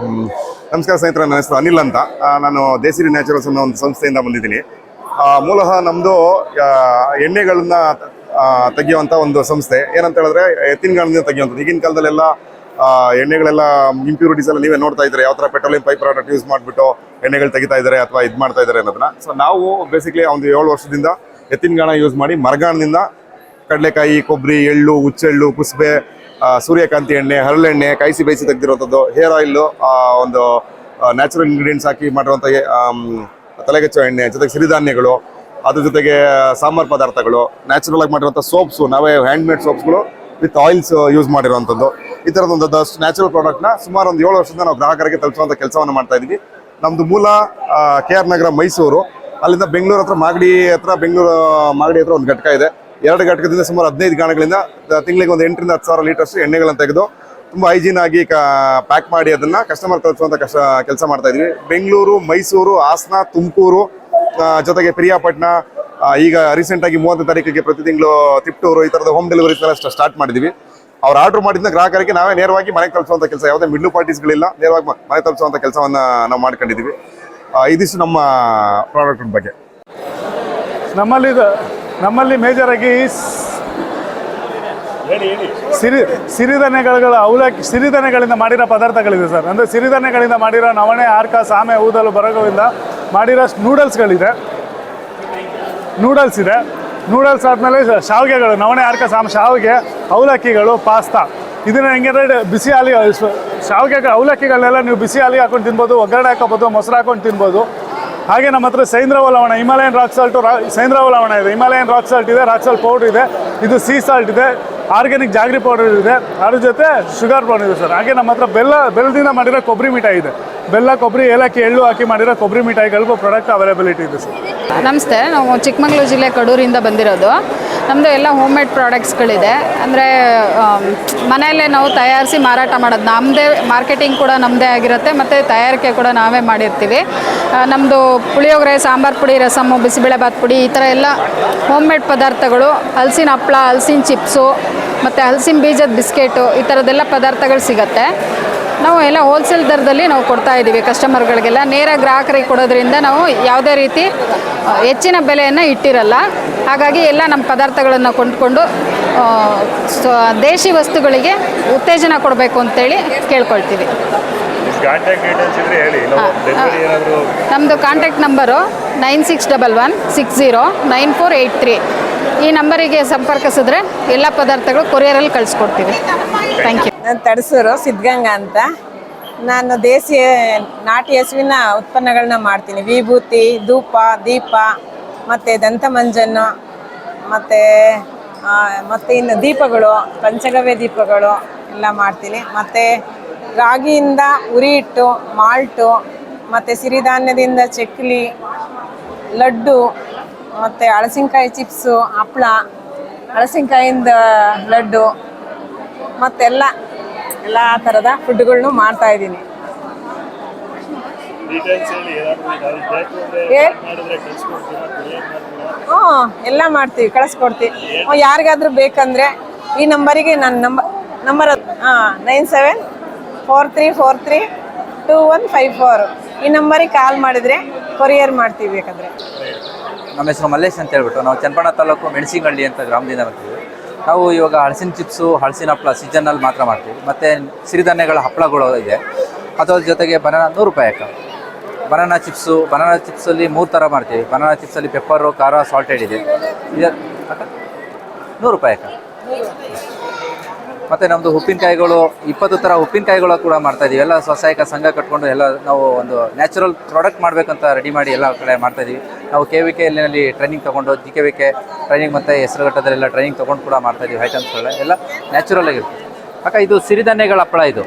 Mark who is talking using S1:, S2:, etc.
S1: ನಮಸ್ಕಾರ ಸ್ನೇಹಿತರೆ, ನನ್ನ ಹೆಸರು ಅನಿಲ್ ಅಂತ. ನಾನು ದೇಸಿರಿ ನ್ಯಾಚುರಲ್ಸ್ ಅನ್ನೋ ಒಂದು ಸಂಸ್ಥೆಯಿಂದ ಬಂದಿದ್ದೀನಿ. ಮೂಲತಃ ನಮ್ಮದು ಎಣ್ಣೆಗಳನ್ನ ತೆಗೆಯುವಂಥ ಒಂದು ಸಂಸ್ಥೆ. ಏನಂತ ಹೇಳಿದ್ರೆ ಎತ್ತಿನಗಾಲದಿಂದ ತೆಗೆಯುವಂಥದ್ದು. ಈಗಿನ ಕಾಲದಲ್ಲೆಲ್ಲ ಎಣ್ಣೆಗಳೆಲ್ಲ ಇಂಪ್ಯೂರಿಟೀಸ್ ಎಲ್ಲ ನೀವೇ ನೋಡ್ತಾ ಇದ್ದಾರೆ? ಯಾವ ಥರ ಪೆಟ್ರೋಲಿಯಂ ಪೈಪ್ ಪ್ರಾಡಕ್ಟ್ ಯೂಸ್ ಮಾಡಿಬಿಟ್ಟು ಎಣ್ಣೆಗಳು ತೆಗಿತಾ ಇದ್ದಾರೆ ಅಥವಾ ಇದು ಮಾಡ್ತಾ ಇದ್ದಾರೆ ಅನ್ನೋದನ್ನ. ಸೊ ನಾವು ಬೇಸಿಕ್ಲಿ ಒಂದು ಏಳು ವರ್ಷದಿಂದ ಎತ್ತಿನಗಾಣ ಯೂಸ್ ಮಾಡಿ ಮರಗಾಣದಿಂದ ಕಡಲೆಕಾಯಿ ಕೊಬ್ಬರಿ ಎಳ್ಳು, ಹುಚ್ಚೆಳ್ಳು, ಕುಸ್ಬೆ ಸೂರ್ಯಕಾಂತಿ ಎಣ್ಣೆ ಹರಳೆಣ್ಣೆ ಕಾಯಿಸಿ ಬೇಯಿಸಿ ತೆಗೆದಿರುವಂಥದ್ದು, ಹೇರ್ ಆಯಿಲ್ ಒಂದು ನ್ಯಾಚುರಲ್ ಇಂಗ್ರೀಡಿಯೆಂಟ್ಸ್ ಹಾಕಿ ಮಾಡಿರುವಂಥ ತಲೆಗೆಚ್ಚುವ ತಲೆಗೆಚ್ಚೋ ಎಣ್ಣೆ, ಜೊತೆಗೆ ಸಿರಿಧಾನ್ಯಗಳು, ಅದ್ರ ಜೊತೆಗೆ ಸಾಂಬಾರ್ ಪದಾರ್ಥಗಳು ನ್ಯಾಚುರಲ್ ಆಗಿ ಮಾಡಿರುವಂಥ ಸೋಪ್ಸು ನಾವೇ ಹ್ಯಾಂಡ್ ಮೇಡ್ ಸೋಪ್ಸ್ಗಳು ವಿತ್ ಆಯಿಲ್ಸ್ ಯೂಸ್ ಮಾಡಿರುವಂಥದ್ದು. ಈ ಥರದ ಒಂದು ದಷ್ಟು ನ್ಯಾಚುರಲ್ ಪ್ರಾಡಕ್ಟ್ನ ಸುಮಾರು ಒಂದು ಏಳು ವರ್ಷದಿಂದ ನಾವು ಗ್ರಾಹಕರಿಗೆ ತಲುಪಿಸುವಂಥ ಕೆಲಸವನ್ನು ಮಾಡ್ತಾ ಇದ್ದೀವಿ. ನಮ್ಮದು ಮೂಲ ಕೆ ನಗರ ಮೈಸೂರು. ಅಲ್ಲಿಂದ ಬೆಂಗಳೂರು ಹತ್ರ ಮಾಗಡಿ ಹತ್ರ, ಬೆಂಗಳೂರು, ಮಾಗಡಿ ಹತ್ರ ಒಂದು ಘಟಕ ಇದೆ. ಎರಡು ಘಟಕದಿಂದ ಸುಮಾರು ಹದಿನೈದು ಗಾಣಗಳಿಂದ ತಿಂಗಳಿಗೆ ಒಂದು ಎಂಟರಿಂದ ಹತ್ತು ಸಾವಿರ ಲೀಟರ್ಸ್ ಎಣ್ಣೆಗಳನ್ನು ತೆಗೆದು ತುಂಬ ಹೈಜೀನ್ ಆಗಿ ಪ್ಯಾಕ್ ಮಾಡಿ ಅದನ್ನ ಕಸ್ಟಮರ್ ತಲುಪಿಸುವಂಥ ಕಷ್ಟ ಕೆಲಸ ಮಾಡ್ತಾ ಇದ್ವಿ. ಬೆಂಗಳೂರು, ಮೈಸೂರು, ಹಾಸನ, ತುಮಕೂರು ಜೊತೆಗೆ ಪಿರಿಯಾಪಟ್ಟಣ ಈಗ ರೀಸೆಂಟ್ ಆಗಿ ಮೂವತ್ತನೇ ತಾರೀಕಿಗೆ ಪ್ರತಿ ತಿಂಗಳು ತಿಪ್ಟೂರು ಈ ಥರದ ಹೋಮ್ ಡೆಲಿವರಿ ಸ್ಟಾರ್ಟ್ ಮಾಡಿದ್ವಿ. ಅವ್ರು ಆರ್ಡರ್ ಮಾಡಿದ್ದ ಗ್ರಾಹಕರಿಗೆ ನಾವೇ ನೇರವಾಗಿ ಮನೆಗೆ ತಲುಪಿಸುವಂಥ ಕೆಲಸ, ಯಾವುದೇ ಮಿಡ್ಲು ಪಾರ್ಟೀಸ್ಗಳಿಲ್ಲ, ನೇರವಾಗಿ ಮನೆ ತಲುಪಿಸುವಂಥ ಕೆಲಸವನ್ನ ನಾವು ಮಾಡ್ಕೊಂಡಿದ್ದೀವಿ ಇದಿಷ್ಟು ನಮ್ಮ ಪ್ರಾಡಕ್ಟ್ ಬಗ್ಗೆ.
S2: ನಮ್ಮಲ್ಲಿ ನಮ್ಮಲ್ಲಿ ಮೇಜರ್ ಆಗಿ ಸಿರಿ ಸಿರಿಧಾನ್ಯಗಳ ಅವಲಕ್ಕಿ ಸಿರಿಧಾನ್ಯಗಳಿಂದ ಮಾಡಿರೋ ಪದಾರ್ಥಗಳಿದೆ ಸರ್. ಅಂದರೆ ಸಿರಿಧಾನ್ಯಗಳಿಂದ ಮಾಡಿರೋ ನವಣೆ, ಆರ್ಕ, ಸಾಮೆ, ಊದಲು, ಬರಗವಿಂದ ಮಾಡಿರೋ ನೂಡಲ್ಸ್ಗಳಿದೆ ನೂಡಲ್ಸ್ ಇದೆ. ನೂಡಲ್ಸ್ ಆದಮೇಲೆ ಶಾವಿಗೆಗಳು, ನವಣೆ, ಆರ್ಕ, ಸಾಮ, ಶಾವಿಗೆ, ಅವಲಕ್ಕಿಗಳು, ಪಾಸ್ತಾ. ಇದನ್ನ ಹೆಂಗೆ ಬಿಸಿ ಹಾಲಿ ಶಾವಿಗೆ ಅವಲಕ್ಕಿಗಳನ್ನೆಲ್ಲ ನೀವು ಬಿಸಿ ಹಾಲಿ ಹಾಕೊಂಡು ತಿನ್ಬೋದು, ಒಗ್ಗರಣೆ ಹಾಕೋಬೋದು ಮೊಸರು ಹಾಕೊಂಡು ತಿನ್ಬೋದು. ಹಾಗೆ ನಮ್ಮ ಹತ್ರ ಸೈಂದ್ರವ ಲವಣ ಹಿಮಾಲಯನ್ ರಾಕ್ ಸಾಲ್ಟು ರಾ ಸೈಂದ್ರವ ಲವಣ ಇದೆ. ಹಿಮಾಲಯನ್ ರಾಕ್ ಸಾಲ್ಟ್ ಇದೆ ರಾಕ್ ಸಾಲ್ಟ್ ಪೌಡ್ರ್ ಇದೆ. ಇದು ಸೀ ಸಾಲ್ಟ್ ಇದೆ. ಆರ್ಗ್ಯಾನಿಕ್ ಜಾಗ್ರಿ ಪೌಡರ್ ಇದೆ. ಅದ್ರ ಜೊತೆ ಶುಗರ್ ಪೌಡರ್ ಇದೆ ಸರ್ ಹಾಗೆ ನಮ್ಮ ಹತ್ರ ಬೆಲ್ಲ ಬೆಲ್ಲದಿಂದ ಮಾಡಿರೋ ಕೊಬ್ಬರಿ ಮಿಠಾಯಿ ಇದೆ. ಬೆಲ್ಲ, ಕೊಬ್ಬರಿ, ಏಲಕ್ಕಿ, ಎಳ್ಳು ಹಾಕಿ ಮಾಡಿರೋ ಕೊಬ್ಬರಿ ಮಿಠಾಯಿಗಳಿಗೂ ಪ್ರಾಡಕ್ಟ್ ಅವೈಲಬಿಲಿಟಿ ಇದೆ ಸರ್.
S3: ನಮಸ್ತೆ, ನಾವು ಚಿಕ್ಕಮಗಳೂರು ಜಿಲ್ಲೆ ಕಡೂರಿಂದ ಬಂದಿರೋದು. ನಮ್ಮದು ಎಲ್ಲ ಹೋಮ್ ಮೇಡ್ ಪ್ರಾಡಕ್ಟ್ಸ್ಗಳಿದೆ ಅಂದರೆ ಮನೆಯಲ್ಲೇ ನಾವು ತಯಾರಿಸಿ ಮಾರಾಟ ಮಾಡೋದು. ನಮ್ಮದೇ ಮಾರ್ಕೆಟಿಂಗ್ ಕೂಡ ನಮ್ಮದೇ ಆಗಿರುತ್ತೆ, ಮತ್ತು ತಯಾರಿಕೆ ಕೂಡ ನಾವೇ ಮಾಡಿರ್ತೀವಿ. ನಮ್ಮದು ಪುಳಿಯೋಗರೆ, ಸಾಂಬಾರು ಪುಡಿ ರಸಮ್ಮು ಬಿಸಿಬೇಳೆಬಾತ್ ಪುಡಿ, ಈ ಥರ ಎಲ್ಲ ಹೋಮ್ ಮೇಡ್ ಪದಾರ್ಥಗಳು, ಹಲಸಿನ ಹಪ್ಪಳ ಹಲಸಿನ ಚಿಪ್ಸು, ಮತ್ತು ಹಲಸಿನ ಬೀಜದ ಬಿಸ್ಕೆಟು, ಈ ಥರದ್ದೆಲ್ಲ ಪದಾರ್ಥಗಳು ಸಿಗುತ್ತೆ. ನಾವು ಎಲ್ಲ ಹೋಲ್ಸೇಲ್ ದರದಲ್ಲಿ ನಾವು ಕೊಡ್ತಾ ಇದ್ದೀವಿ ಕಸ್ಟಮರ್ಗಳಿಗೆಲ್ಲ ನೇರ ಗ್ರಾಹಕರಿಗೆ ಕೊಡೋದ್ರಿಂದ ನಾವು ಯಾವುದೇ ರೀತಿ ಹೆಚ್ಚಿನ ಬೆಲೆಯನ್ನು ಇಟ್ಟಿರಲ್ಲ. ಹಾಗಾಗಿ ಎಲ್ಲ ನಮ್ಮ ಪದಾರ್ಥಗಳನ್ನು ಕೊಂಡ್ಕೊಂಡು ದೇಶಿ ವಸ್ತುಗಳಿಗೆ ಉತ್ತೇಜನ ಕೊಡಬೇಕು ಅಂತೇಳಿ ಕೇಳ್ಕೊಳ್ತೀವಿ. ನಮ್ಮದು contact number nine six double one six zero nine four eight three. ಈ ನಂಬರಿಗೆ ಸಂಪರ್ಕಿಸಿದ್ರೆ ಎಲ್ಲ ಪದಾರ್ಥಗಳು ಕೊರಿಯರಲ್ಲಿ ಕಳಿಸ್ಕೊಡ್ತೀವಿ. ಥ್ಯಾಂಕ್ ಯು
S4: ನಾನು ತಡಸೂರು ಸಿದ್ಧಗಂಗಾ ಅಂತ. ನಾನು ದೇಸಿ ನಾಟಿ ಹಸುವಿನ ಉತ್ಪನ್ನಗಳನ್ನ ಮಾಡ್ತೀನಿ. ವಿಭೂತಿ, ಧೂಪ, ದೀಪ, ಮತ್ತು ದಂತಮಂಜನ್ನು, ಮತ್ತು ಮತ್ತು ಇನ್ನು ದೀಪಗಳು, ಪಂಚಗವ್ಯ ದೀಪಗಳು ಎಲ್ಲ ಮಾಡ್ತೀನಿ. ಮತ್ತು ರಾಗಿಯಿಂದ ಉರಿ ಹಿಟ್ಟು, ಮಾಲ್ಟು, ಮತ್ತು ಸಿರಿಧಾನ್ಯದಿಂದ ಚಕ್ಲಿ, ಲಡ್ಡು ಮತ್ತು ಹಳಸಿನಕಾಯಿ ಚಿಪ್ಸು ಹಪ್ಳ ಹಳಸಿನಕಾಯಿಂದ ಲಡ್ಡು ಮತ್ತೆಲ್ಲ ಎಲ್ಲ ಥರದ ಫುಡ್ಗಳನ್ನು ಮಾಡ್ತಾ ಇದ್ದೀನಿ. ಹ್ಞೂ ಎಲ್ಲ ಮಾಡ್ತೀವಿ ಕಳಿಸ್ಕೊಡ್ತೀವಿ. ಯಾರಿಗಾದ್ರೂ ಬೇಕಂದರೆ ಈ ನಂಬರಿಗೆ ನನ್ನ ನಂಬರ್ ನಂಬರ್ ಹಾಂ nine seven four three four three two one five four. ಈ ನಂಬರಿಗೆ ಕಾಲ್ ಮಾಡಿದರೆ ಕೊರಿಯರ್ ಮಾಡ್ತೀವಿ ಬೇಕಾದರೆ.
S5: ನಮ್ಮ ಹೆಸರು ಮಲ್ಲೇಶ್ ಅಂತ ಹೇಳ್ಬಿಟ್ಟು ನಾವು ಚನ್ನಪಣ ತಾಲೂಕು ಮೆಣಸಿನಹಳ್ಳಿ ಅಂತ ಗ್ರಾಮದಿಂದ ಬರ್ತೀವಿ ನಾವು ಇವಾಗ ಹಳಸಿನ ಚಿಪ್ಸು ಹಳಸಿನ ಹಪ್ಪಳ ಸೀಸನ್ನಲ್ಲಿ ಮಾತ್ರ ಮಾಡ್ತೀವಿ. ಮತ್ತು ಸಿರಿಧಾನ್ಯಗಳ ಹಪ್ಪಳಗಳು ಇದೆ. ಅದರ ಜೊತೆಗೆ ಬನಾನ ನೂರು ರೂಪಾಯಿ ಅಕ್ಕ. ಬನಾನಾ ಚಿಪ್ಸು ಬನಾನಾ ಚಿಪ್ಸಲ್ಲಿ ಮೂರು ಥರ ಮಾಡ್ತೀವಿ. ಬನಾನಾ ಚಿಪ್ಸಲ್ಲಿ ಪೆಪ್ಪರು ಖಾರ ಸಾಲ್ಟೆಡ್ ಇದೆ. ನೂರು ರೂಪಾಯಿ ಅಕ್ಕ. ಮತ್ತು ನಮ್ಮದು ಉಪ್ಪಿನಕಾಯಿಗಳು, ಇಪ್ಪತ್ತು ಥರ ಉಪ್ಪಿನಕಾಯಿಗಳು ಕೂಡ ಮಾಡ್ತಾ ಇದೀವಿ. ಎಲ್ಲ ಸ್ವಸಹಾಯಕ ಸಂಘ ಕಟ್ಕೊಂಡು ಎಲ್ಲ ನಾವು ಒಂದು ನ್ಯಾಚುರಲ್ ಪ್ರಾಡಕ್ಟ್ ಮಾಡಬೇಕಂತ ರೆಡಿ ಮಾಡಿ ಎಲ್ಲ ಕಡೆ ಮಾಡ್ತಾ ಇದೀವಿ. ನಾವು ಕೆ ವಿ ಟ್ರೈನಿಂಗ್ ತೊಗೊಂಡು G K V K training ಮತ್ತು ಹೆಸರುಘಟ್ಟದಲ್ಲೆಲ್ಲ ಟ್ರೈನಿಂಗ್ ತೊಗೊಂಡು ಕೂಡ ಮಾಡ್ತಾ ಇದೀವಿ ಐಟಮ್ಸ್ಗಳೆಲ್ಲ ಎಲ್ಲ ನ್ಯಾಚುರಲ್ ಆಗಿರುತ್ತೆ. ಅಕ್ಕ, ಇದು ಸಿರಿಧಾನ್ಯಗಳ ಹಪ್ಪಳ ಇದು.